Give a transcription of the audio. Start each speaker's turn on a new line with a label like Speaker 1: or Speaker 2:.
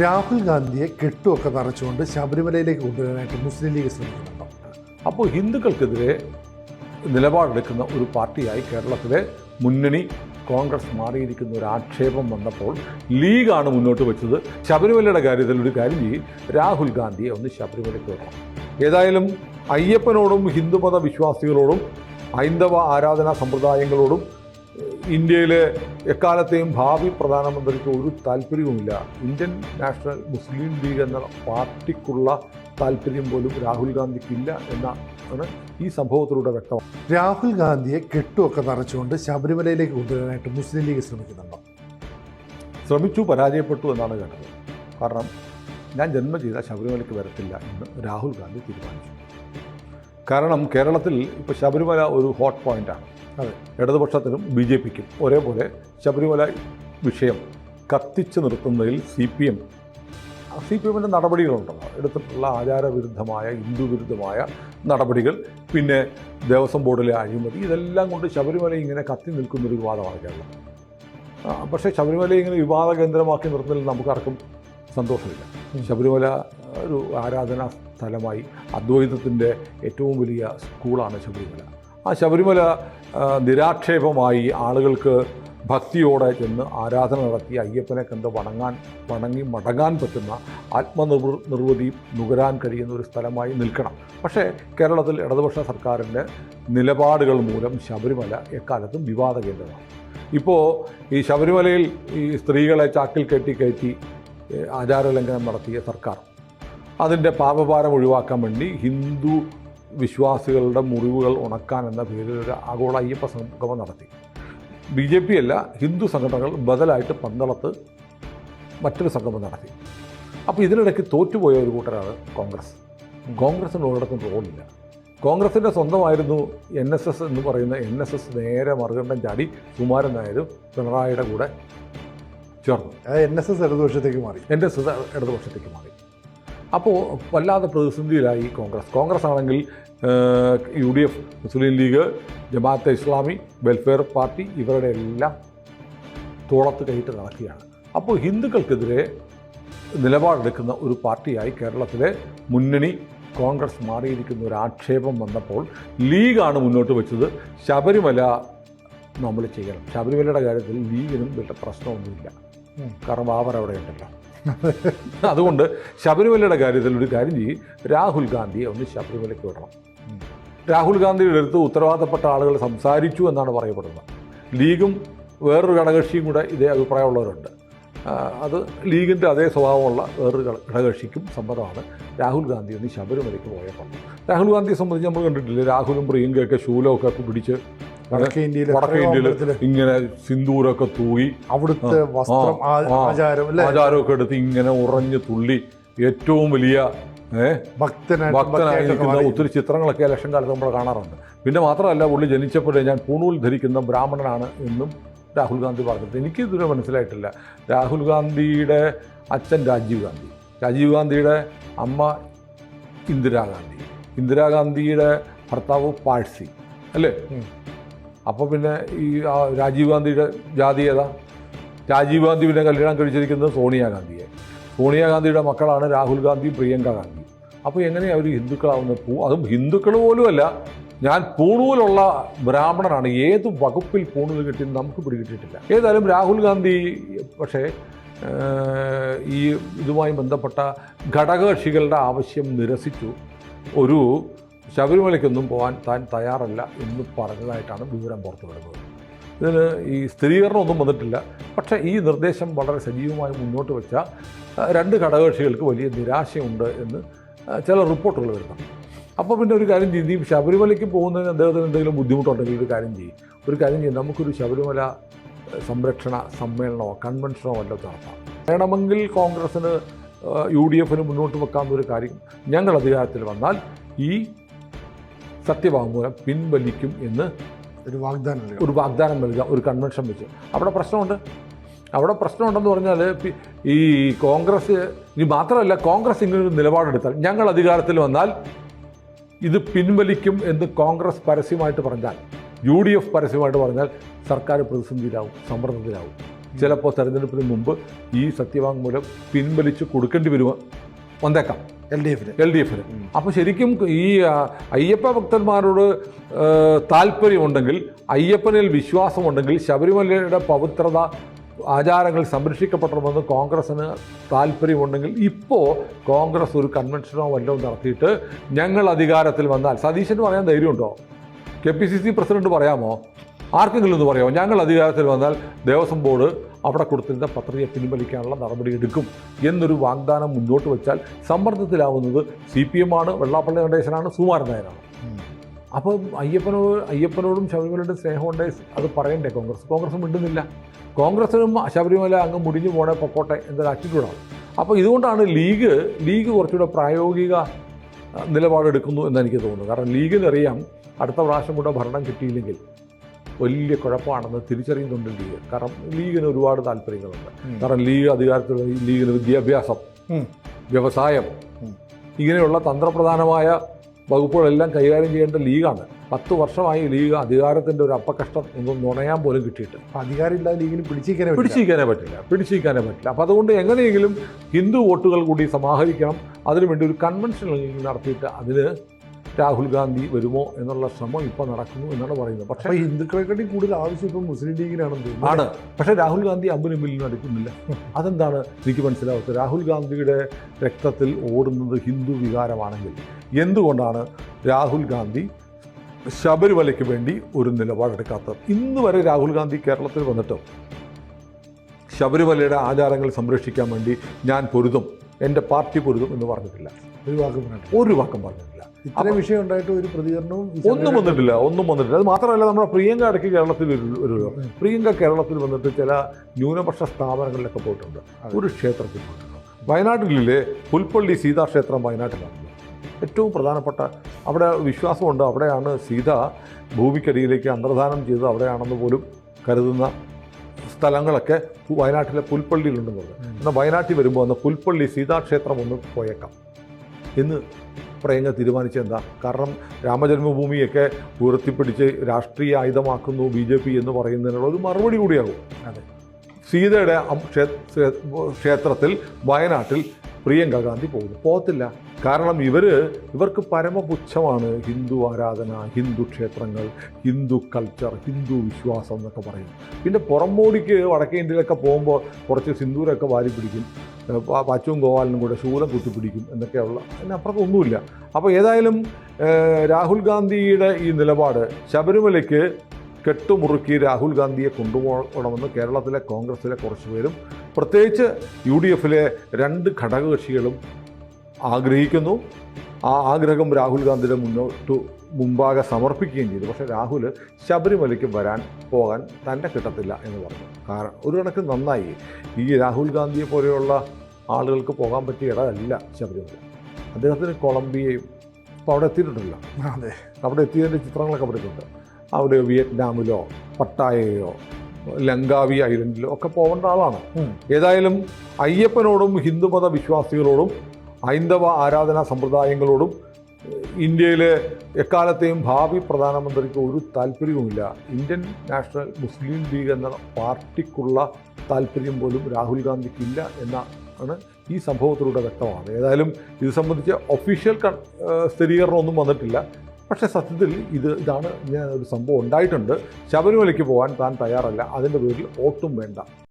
Speaker 1: രാഹുൽ ഗാന്ധിയെ കെട്ടുമൊക്കെ നിറച്ചുകൊണ്ട് ശബരിമലയിലേക്ക് കൊണ്ടുവരാനായിട്ട് മുസ്ലിം ലീഗ് ശ്രമിക്കുന്നുണ്ടോ?
Speaker 2: അപ്പോൾ ഹിന്ദുക്കൾക്കെതിരെ നിലപാടെടുക്കുന്ന ഒരു പാർട്ടിയായി കേരളത്തിലെ മുന്നണി കോൺഗ്രസ് മാറിയിരിക്കുന്ന ഒരു ആക്ഷേപം വന്നപ്പോൾ ലീഗാണ് മുന്നോട്ട് വെച്ചത്. ശബരിമലയുടെ കാര്യത്തിൽ ഒരു കാര്യം ചെയ്യും. രാഹുൽ ഗാന്ധിയെ ഒന്ന് ശബരിമലയ്ക്ക് വിടണം ഏതായാലും അയ്യപ്പനോടും ഹിന്ദുമത വിശ്വാസികളോടും ഹൈന്ദവ ആരാധനാ സമ്പ്രദായങ്ങളോടും ഇന്ത്യയിലെ എക്കാലത്തെയും ഭാവി പ്രധാനമന്ത്രിക്ക് ഒരു താല്പര്യവുമില്ല. ഇന്ത്യൻ നാഷണൽ മുസ്ലിം ലീഗ് എന്ന പാർട്ടിക്കുള്ള താല്പര്യം പോലും രാഹുൽ ഗാന്ധിക്കില്ല എന്നാണ് ഈ സംഭവത്തിലൂടെ വ്യക്തം
Speaker 1: രാഹുൽ ഗാന്ധിയെ കെട്ടുമൊക്കെ നിറച്ചുകൊണ്ട് ശബരിമലയിലേക്ക് കൊണ്ടുവരാനായിട്ട് മുസ്ലിം ലീഗ് ശ്രമിക്കുന്നുണ്ടോ?
Speaker 2: ശ്രമിച്ചു പരാജയപ്പെട്ടു എന്നാണ് കേട്ടത്. കാരണം ഞാൻ ജന്മം ചെയ്ത ശബരിമലയ്ക്ക് വരത്തില്ല എന്ന് രാഹുൽ ഗാന്ധി തീരുമാനിച്ചു. കാരണം കേരളത്തിൽ ഇപ്പോൾ ശബരിമല ഒരു ഹോട്ട് പോയിന്റാണ്. ഇടതുപക്ഷത്തിനും ബി ജെ പിക്കും ഒരേപോലെ ശബരിമല വിഷയം കത്തിച്ചു നിർത്തുന്നതിൽ C P M C P എമ്മിന്റെ നടപടികളുണ്ടല്ലോ എടുത്തിട്ടുള്ള ആചാരവിരുദ്ധമായ ഹിന്ദു വിരുദ്ധമായ നടപടികൾ പിന്നെ ദേവസ്വം ബോർഡിലെ അഴിമതി ഇതെല്ലാം കൊണ്ട് ശബരിമല ഇങ്ങനെ കത്തി നിൽക്കുന്നൊരു വിവാദമാണ് കേരളം. പക്ഷേ ശബരിമല ഇങ്ങനെ വിവാദ കേന്ദ്രമാക്കി നിർത്തുന്നതിൽ നമുക്കാർക്കും സന്തോഷമില്ല. ശബരിമല ഒരു ആരാധനാ സ്ഥലമായി അദ്വൈതത്തിന്റെ ഏറ്റവും വലിയ സ്കൂളാണ് ശബരിമല. ആ ശബരിമല നിരാക്ഷേപമായി ആളുകൾക്ക് ഭക്തിയോടെ ചെന്ന് ആരാധന നടത്തി അയ്യപ്പനെ കണ്ട് വണങ്ങാൻ വണങ്ങി മടങ്ങാൻ പറ്റുന്ന ആത്മനിർവ നിർവൃതി നുകരാൻ കഴിയുന്ന ഒരു സ്ഥലമായി നിൽക്കണം. പക്ഷേ കേരളത്തിൽ ഇടതുപക്ഷ സർക്കാരിന്റെ നിലപാടുകൾ മൂലം ശബരിമല എക്കാലത്തും വിവാദ കേന്ദ്രമാണ്. ഇപ്പോൾ ഈ ശബരിമലയിൽ ഈ സ്ത്രീകളെ ചാക്കിൽ കെട്ടി കയറ്റി ആചാരലംഘനം നടത്തിയ സർക്കാർ. അതിന്റെ പാപഭാരം ഒഴിവാക്കാൻ വേണ്ടി ഹിന്ദു വിശ്വാസികളുടെ മുറിവുകൾ ഉണക്കാൻ എന്ന പേരിൽ ഒരു ആഗോള അയ്യപ്പ സംഗമം നടത്തി. ബി ജെ പി അല്ല ഹിന്ദു സംഘടനകൾ ബദലായിട്ട് പന്തളത്ത് മറ്റൊരു സംഗമം നടത്തി. അപ്പോൾ ഇതിനിടയ്ക്ക് തോറ്റുപോയ ഒരു കൂട്ടരാണ് കോൺഗ്രസ്. കോൺഗ്രസിന് ഒരിടത്തും റോളില്ല കോൺഗ്രസിന്റെ സ്വന്തമായിരുന്നു എൻ എസ് എസ് എന്ന് പറയുന്ന എൻ എസ് എസ് നേരെ മറുകണ്ഠം ചാടി സുമാരൻ നായരും പിണറായിയുടെ കൂടെ ചേർന്നു.
Speaker 1: എൻ എസ് എസ് ഇടതുപക്ഷത്തേക്ക് മാറി.
Speaker 2: എൻ എസ് എസ് ഇടതുപക്ഷത്തേക്ക് മാറി. അപ്പോൾ വല്ലാതെ പ്രതിസന്ധിയിലായി കോൺഗ്രസ്. കോൺഗ്രസ് ആണെങ്കിൽ U D F Muslim League Jamaat-e Islami welfare party ഇവരുടെ എല്ലാം തോളത്ത് കയറ്റി നടക്കുകയാണ്. അപ്പോൾ ഹിന്ദുക്കൾക്കെതിരെ നിലപാടെടുക്കുന്ന ഒരു പാർട്ടിയായി കേരളത്തിലെ മുന്നണി കോൺഗ്രസ് മാറിയിരിക്കുന്ന ഒരു ആക്ഷേപം വന്നപ്പോൾ ലീഗാണ് മുന്നോട്ട് വെച്ചത്. ശബരിമല നമ്മൾ ചെയ്യണം. ശബരിമലയുടെ കാര്യത്തിൽ ലീഗിനും വലിയ പ്രശ്നമൊന്നുമില്ല. കാരണം ബാബർ അവിടെ ഉണ്ടല്ലോ. അതുകൊണ്ട് ശബരിമലയുടെ കാര്യത്തിൽ ഒരു കാര്യം ചെയ്യും. രാഹുൽ ഗാന്ധിയെ ഒന്ന് ശബരിമലയ്ക്ക് വിടണം. രാഹുൽ ഗാന്ധിയുടെ അടുത്ത് ഉത്തരവാദിത്തപ്പെട്ട ആളുകൾ സംസാരിച്ചു എന്നാണ് പറയപ്പെടുന്നത്. ലീഗും വേറൊരു ഘടകക്ഷിയും കൂടെ ഇതേ അഭിപ്രായമുള്ളവരുണ്ട്. അത് ലീഗിന്റെ അതേ സ്വഭാവമുള്ള വേറൊരു ഘട- ഘടകക്ഷിക്കും സമ്മതമാണ് രാഹുൽ ഗാന്ധി ഒന്ന് ശബരിമലയ്ക്ക് പോയപ്പോൾ രാഹുൽ ഗാന്ധിയെ സംബന്ധിച്ച് നമ്മൾ കണ്ടിട്ടില്ലേ? രാഹുലും പ്രിയങ്കയൊക്കെ ശൂലമൊക്കെ പിടിച്ച്
Speaker 1: വടക്കേ ഇന്ത്യയിൽ
Speaker 2: വടക്കേ ഇന്ത്യയിൽ ഇങ്ങനെ സിന്ദൂരൊക്കെ തൂകി
Speaker 1: അവിടുത്തെ വസ്ത്രം. ആചാരം
Speaker 2: ആചാരമൊക്കെ എടുത്ത് ഇങ്ങനെ ഉറഞ്ഞു തുള്ളി ഏറ്റവും വലിയ ഭക്തനായി നിൽക്കുന്ന. ഒത്തിരി ചിത്രങ്ങളൊക്കെ ഇലക്ഷൻ കാലത്ത് നമ്മൾ കാണാറുണ്ട് പിന്നെ മാത്രമല്ല പുള്ളി ജനിച്ചപ്പോഴേ ഞാൻ പൂണൂൽ ധരിക്കുന്ന ബ്രാഹ്മണനാണ് എന്നും രാഹുൽ ഗാന്ധി പറഞ്ഞത് എനിക്ക് ഇതുവരെ മനസ്സിലായിട്ടില്ല രാഹുൽ ഗാന്ധിയുടെ അച്ഛൻ രാജീവ് ഗാന്ധി രാജീവ് ഗാന്ധിയുടെ അമ്മ ഇന്ദിരാഗാന്ധി ഇന്ദിരാഗാന്ധിയുടെ ഭർത്താവ് പാഴ്സി അല്ലേ. അപ്പോൾ പിന്നെ ഈ രാജീവ് ഗാന്ധിയുടെ ജാതി ഏതാ? രാജീവ് ഗാന്ധി പിന്നെ കല്യാണം കഴിച്ചിരിക്കുന്നത് സോണിയാഗാന്ധിയെ സോണിയാഗാന്ധിയുടെ മക്കളാണ് രാഹുൽ ഗാന്ധി പ്രിയങ്ക ഗാന്ധി. അപ്പോൾ എങ്ങനെയാണ് അവർ ഹിന്ദുക്കളാവുന്നത് പൂ? അതും ഹിന്ദുക്കൾ പോലുമല്ല. ഞാൻ പൂണൂലുള്ള ബ്രാഹ്മണനാണ്. ഏത് വകുപ്പിൽ പൂണൂൽ കിട്ടിയെന്ന് നമുക്ക് പിടികിട്ടിട്ടില്ല ഏതായാലും രാഹുൽ ഗാന്ധി പക്ഷേ ഈ ഇതുമായി ബന്ധപ്പെട്ട ഘടകകക്ഷികളുടെ ആവശ്യം നിരസിച്ചു. ഒരു ശബരിമലയ്ക്കൊന്നും പോകാൻ താൻ തയ്യാറല്ല എന്ന് പറഞ്ഞതായിട്ടാണ് വിവരം പുറത്തു വരുന്നത്. ഇതിന് ഈ സ്ഥിരീകരണമൊന്നും വന്നിട്ടില്ല. പക്ഷേ ഈ നിർദ്ദേശം വളരെ സജീവമായി മുന്നോട്ട് വെച്ച രണ്ട് ഘടകകക്ഷികൾക്ക് വലിയ നിരാശയുണ്ട് എന്ന് ചില റിപ്പോർട്ടുകൾ വരുന്നുണ്ട്. അപ്പോൾ പിന്നെ ഒരു കാര്യം ചെയ്യും ഈ ശബരിമലയ്ക്ക് പോകുന്നതിന് അദ്ദേഹത്തിന് എന്തെങ്കിലും ബുദ്ധിമുട്ടുണ്ടെങ്കിൽ ഒരു കാര്യം ചെയ്യും. ഒരു കാര്യം ചെയ്യും നമുക്കൊരു ശബരിമല സംരക്ഷണ സമ്മേളനമോ കൺവെൻഷനോ വല്ലതും നടത്താം. വേണമെങ്കിൽ കോൺഗ്രസ്സിന് യു ഡി എഫിന് മുന്നോട്ട് വെക്കാവുന്ന ഒരു കാര്യം ഞങ്ങൾ അധികാരത്തിൽ വന്നാൽ ഈ സത്യവാങ്മൂലം പിൻവലിക്കും എന്ന്
Speaker 1: ഒരു വാഗ്ദാനം
Speaker 2: ഒരു വാഗ്ദാനം നൽകുക ഒരു കൺവെൻഷൻ വെച്ച്. അവിടെ പ്രശ്നമുണ്ട്. അവിടെ പ്രശ്നമുണ്ടെന്ന് പറഞ്ഞാൽ ഈ കോൺഗ്രസ് ഇനി മാത്രമല്ല കോൺഗ്രസ് ഇങ്ങനെ ഒരു നിലപാടെടുത്താൽ ഞങ്ങൾ അധികാരത്തിൽ വന്നാൽ ഇത് പിൻവലിക്കും എന്ന് കോൺഗ്രസ് പരസ്യമായിട്ട് പറഞ്ഞാൽ യു ഡി എഫ് പരസ്യമായിട്ട് പറഞ്ഞാൽ സർക്കാർ പ്രതിസന്ധിയിലാവും സമ്മർദ്ദത്തിലാവും. ചിലപ്പോൾ തെരഞ്ഞെടുപ്പിന് മുമ്പ് ഈ സത്യവാങ്മൂലം പിൻവലിച്ച് കൊടുക്കേണ്ടി വരുമോ? വന്നേക്കാം.
Speaker 1: എൽ ഡി എഫിന്
Speaker 2: എൽ ഡി എഫിന് അപ്പോൾ ശരിക്കും ഈ അയ്യപ്പ ഭക്തന്മാരോട് താല്പര്യമുണ്ടെങ്കിൽ അയ്യപ്പനിൽ വിശ്വാസമുണ്ടെങ്കിൽ ശബരിമലയുടെ പവിത്രത ആചാരങ്ങൾ സംരക്ഷിക്കപ്പെടണമെന്ന് കോൺഗ്രസ്സിന് താല്പര്യമുണ്ടെങ്കിൽ ഇപ്പോൾ കോൺഗ്രസ് ഒരു കൺവെൻഷനോ വല്ലതും നടത്തിയിട്ട് ഞങ്ങൾ അധികാരത്തിൽ വന്നാൽ സതീശന് പറയാൻ ധൈര്യമുണ്ടോ? K P C C president പറയാമോ? ആർക്കെങ്കിലും ഒന്ന് പറയാമോ? ഞങ്ങൾ അധികാരത്തിൽ വന്നാൽ ദേവസ്വം ബോർഡ് അവിടെ കൊടുത്തിരുന്ന പത്രിക പിൻവലിക്കാനുള്ള നടപടി എടുക്കും എന്നൊരു വാഗ്ദാനം മുന്നോട്ട് വെച്ചാൽ സമ്മർദ്ദത്തിലാവുന്നത് സി പി എം ആണ് വെള്ളാപ്പള്ളി നടേശനാണ് സുമാരൻ നായരാണ്. അപ്പം അയ്യപ്പനോട് അയ്യപ്പനോടും ശബരിമലയുടെ സ്നേഹമുണ്ട് അത് പറയണ്ടേ? കോൺഗ്രസ് കോൺഗ്രസ് മിണ്ടുന്നില്ല. കോൺഗ്രസിനും ശബരിമല അങ്ങ് മുടിഞ്ഞു പോണേ പൊക്കോട്ടെ എന്നൊരു ആറ്റിറ്റ്യൂഡാണ് അപ്പോൾ ഇതുകൊണ്ടാണ് ലീഗ് ലീഗ് കുറച്ചുകൂടെ പ്രായോഗിക നിലപാടെടുക്കുന്നു എന്ന് എനിക്ക് തോന്നുന്നു. കാരണം ലീഗിനറിയാം അടുത്ത പ്രാവശ്യം കൂടെ ഭരണം കിട്ടിയില്ലെങ്കിൽ. വലിയ കുഴപ്പമാണെന്ന് തിരിച്ചറിയുന്നുണ്ട് ലീഗ് കാരണം ലീഗിന് ഒരുപാട് താല്പര്യങ്ങളുണ്ട്. കാരണം ലീഗ് അധികാരത്തിൽ ലീഗിന് വിദ്യാഭ്യാസം വ്യവസായം ഇങ്ങനെയുള്ള തന്ത്രപ്രധാനമായ വകുപ്പുകളെല്ലാം കൈകാര്യം ചെയ്യേണ്ട ലീഗാണ്. പത്ത് വർഷമായി ലീഗ് അധികാരത്തിന്റെ ഒരു അപ്പകഷ്ടം ഒന്നും നുണയാൻ പോലും കിട്ടിയിട്ട്
Speaker 1: അപ്പൊ അധികാരമില്ലാതെ ലീഗിന് പിടിച്ചിരിക്കാനേ.
Speaker 2: പിടിച്ചിരിക്കാനേ പറ്റില്ല. പിടിച്ചിരിക്കാനേ പറ്റില്ല. അപ്പോൾ അതുകൊണ്ട് എങ്ങനെയെങ്കിലും ഹിന്ദു വോട്ടുകൾ കൂടി സമാഹരിക്കണം. അതിനുവേണ്ടി ഒരു കൺവെൻഷൻ നടത്തിയിട്ട് അതിന് രാഹുൽ ഗാന്ധി വരുമോ എന്നുള്ള ശ്രമം ഇപ്പോൾ നടക്കുന്നു എന്നാണ് പറയുന്നത്. പക്ഷേ
Speaker 1: ഹിന്ദുക്കളെക്കാട്ടി കൂടുതൽ ആവശ്യം ഇപ്പം മുസ്ലിം ലീഗിനാണെന്ന് തോന്നുന്നു.
Speaker 2: ആണ്. പക്ഷേ രാഹുൽ ഗാന്ധി അമ്പിനും ബില്ലിനും അടുക്കുന്നില്ല. അതെന്താണ്? എനിക്ക് മനസ്സിലാവാത്തത്. രാഹുൽ ഗാന്ധിയുടെ രക്തത്തിൽ ഓടുന്നത് ഹിന്ദു വികാരമാണെങ്കിൽ എന്തുകൊണ്ടാണ് രാഹുൽ ഗാന്ധി ശബരിമലയ്ക്ക് വേണ്ടി ഒരു നിലപാടെടുക്കാത്തത് ഇന്ന് വരെ രാഹുൽ ഗാന്ധി കേരളത്തിൽ വന്നിട്ട് ശബരിമലയുടെ ആചാരങ്ങൾ സംരക്ഷിക്കാൻ വേണ്ടി ഞാൻ പൊരുതും എന്റെ പാർട്ടി പൊരുതും എന്ന് പറഞ്ഞിട്ടില്ല.
Speaker 1: ഒരു വാക്കും പറഞ്ഞിട്ടില്ല.
Speaker 2: ഒരു വാക്കും പറഞ്ഞിട്ടില്ല.
Speaker 1: ഇത്രയും വിഷയം ഉണ്ടായിട്ട് ഒരു പ്രതികരണവും
Speaker 2: ഒന്നും വന്നിട്ടില്ല ഒന്നും വന്നിട്ടില്ല. അത് മാത്രമല്ല നമ്മുടെ പ്രിയങ്ക ഇടയ്ക്ക് കേരളത്തിൽ ഒരു- പ്രിയങ്ക കേരളത്തിൽ വന്നിട്ട് ചില ന്യൂനപക്ഷ സ്ഥാപനങ്ങളിലൊക്കെ പോയിട്ടുണ്ട്. ഒരു ക്ഷേത്രത്തിൽ പോയിട്ടുണ്ട്. വയനാട്ടിലെ പുൽപ്പള്ളി സീതാക്ഷേത്രം വയനാട്ടിലാണ്. ഏറ്റവും പ്രധാനപ്പെട്ട അവിടെ വിശ്വാസമുണ്ട്. അവിടെയാണ് സീത ഭൂമിക്കടിയിലേക്ക് അന്തർധാനം ചെയ്തത്. അവിടെയാണെന്ന് പോലും കരുതുന്ന സ്ഥലങ്ങളൊക്കെ വയനാട്ടിലെ പുൽപ്പള്ളിയിലുണ്ടെന്നുള്ളത്. എന്നാൽ വയനാട്ടിൽ വരുമ്പോൾ അന്ന് പുൽപ്പള്ളി സീതാക്ഷേത്രം ഒന്ന് പോയേക്കാം എന്ന് പ്രിയങ്ക തീരുമാനിച്ചെന്താ കാരണം രാമജന്മഭൂമിയൊക്കെ ഉയർത്തിപ്പിടിച്ച് രാഷ്ട്രീയ ആയുധമാക്കുന്നു ബി ജെ പി എന്ന് പറയുന്നതിനുള്ള ഒരു മറുപടി കൂടിയാകും.
Speaker 1: അതെ.
Speaker 2: സീതയുടെ ക്ഷേത്രത്തിൽ വയനാട്ടിൽ പ്രിയങ്ക ഗാന്ധി പോകുന്നു. പോകത്തില്ല. കാരണം ഇവർ ഇവർക്ക് പരമപുച്ഛമാണ് ഹിന്ദു ആരാധന ഹിന്ദു ക്ഷേത്രങ്ങൾ ഹിന്ദു കൾച്ചർ ഹിന്ദു വിശ്വാസം എന്നൊക്കെ പറയും. പിന്നെ പുറംമോടിക്ക് വടക്കേ ഇന്ത്യയിലൊക്കെ പോകുമ്പോൾ കുറച്ച് സിന്ദൂരൊക്കെ വാരി പിടിക്കും. ഏഹ് പ- പച്ചുവും ഗോപാലനും കൂടെ ശൂലം കുത്തിപ്പിടിക്കും എന്നൊക്കെയുള്ള. അതിനപ്പുറത്ത് ഒന്നുമില്ല. അപ്പോൾ ഏതായാലും രാഹുൽ ഗാന്ധിയുടെ ഈ നിലപാട് ശബരിമലയ്ക്ക് കെട്ടുമുറുക്കി രാഹുൽ ഗാന്ധിയെ കൊണ്ടുപോകണമെന്ന് കേരളത്തിലെ കോൺഗ്രസ്സിലെ കുറച്ച് പേരും പ്രത്യേകിച്ച് യു ഡി എഫിലെ രണ്ട് ഘടകകക്ഷികളും ആഗ്രഹിക്കുന്നു. ആ ആഗ്രഹം രാഹുൽ ഗാന്ധിയുടെ മുന്നോട്ട് മുമ്പാകെ സമർപ്പിക്കുകയും ചെയ്തു. പക്ഷേ രാഹുൽ ശബരിമലയ്ക്ക് വരാൻ പോകാൻ തന്നെ കിട്ടത്തില്ല എന്ന് പറഞ്ഞു. കാരണം ഒരു കണക്ക് നന്നായി. ഈ രാഹുൽ ഗാന്ധിയെ പോലെയുള്ള ആളുകൾക്ക് പോകാൻ പറ്റിയ ഇടമല്ല ശബരിമല. അദ്ദേഹത്തിന് കൊളംബിയയും ഇപ്പോൾ അവിടെ എത്തിയിട്ടുണ്ടല്ലോ.
Speaker 1: അതെ.
Speaker 2: അവിടെ എത്തിയതിന്റെ ചിത്രങ്ങളൊക്കെ അവിടേക്കുണ്ട് അവിടെ വിയറ്റ്നാമിലോ പട്ടായയോ ലങ്കാവി ഐലൻഡിലോ ഒക്കെ പോകേണ്ട ആളാണ്. ഏതായാലും അയ്യപ്പനോടും ഹിന്ദുമത വിശ്വാസികളോടും ഹൈന്ദവ ആരാധനാ സമ്പ്രദായങ്ങളോടും ഇന്ത്യയിലെ എക്കാലത്തെയും ഭാവി പ്രധാനമന്ത്രിക്ക് ഒരു താല്പര്യവുമില്ല. ഇന്ത്യൻ നാഷണൽ മുസ്ലിം ലീഗ് എന്ന പാർട്ടിക്കുള്ള താല്പര്യം പോലും രാഹുൽ ഗാന്ധിക്കില്ല എന്നാണ് ഈ സംഭവത്തിലൂടെ വ്യക്തമാണ്. ഏതായാലും ഇത് സംബന്ധിച്ച് ഒഫീഷ്യൽ സ്ഥിരീകരണമൊന്നും വന്നിട്ടില്ല. പക്ഷേ സത്യത്തിൽ ഇത് ഇതാണ് ഇങ്ങനെ ഒരു സംഭവം ഉണ്ടായിട്ടുണ്ട്. ശബരിമലയ്ക്ക് പോകാൻ താൻ തയ്യാറല്ല. അതിന്റെ പേരിൽ ഓട്ടും വേണ്ട.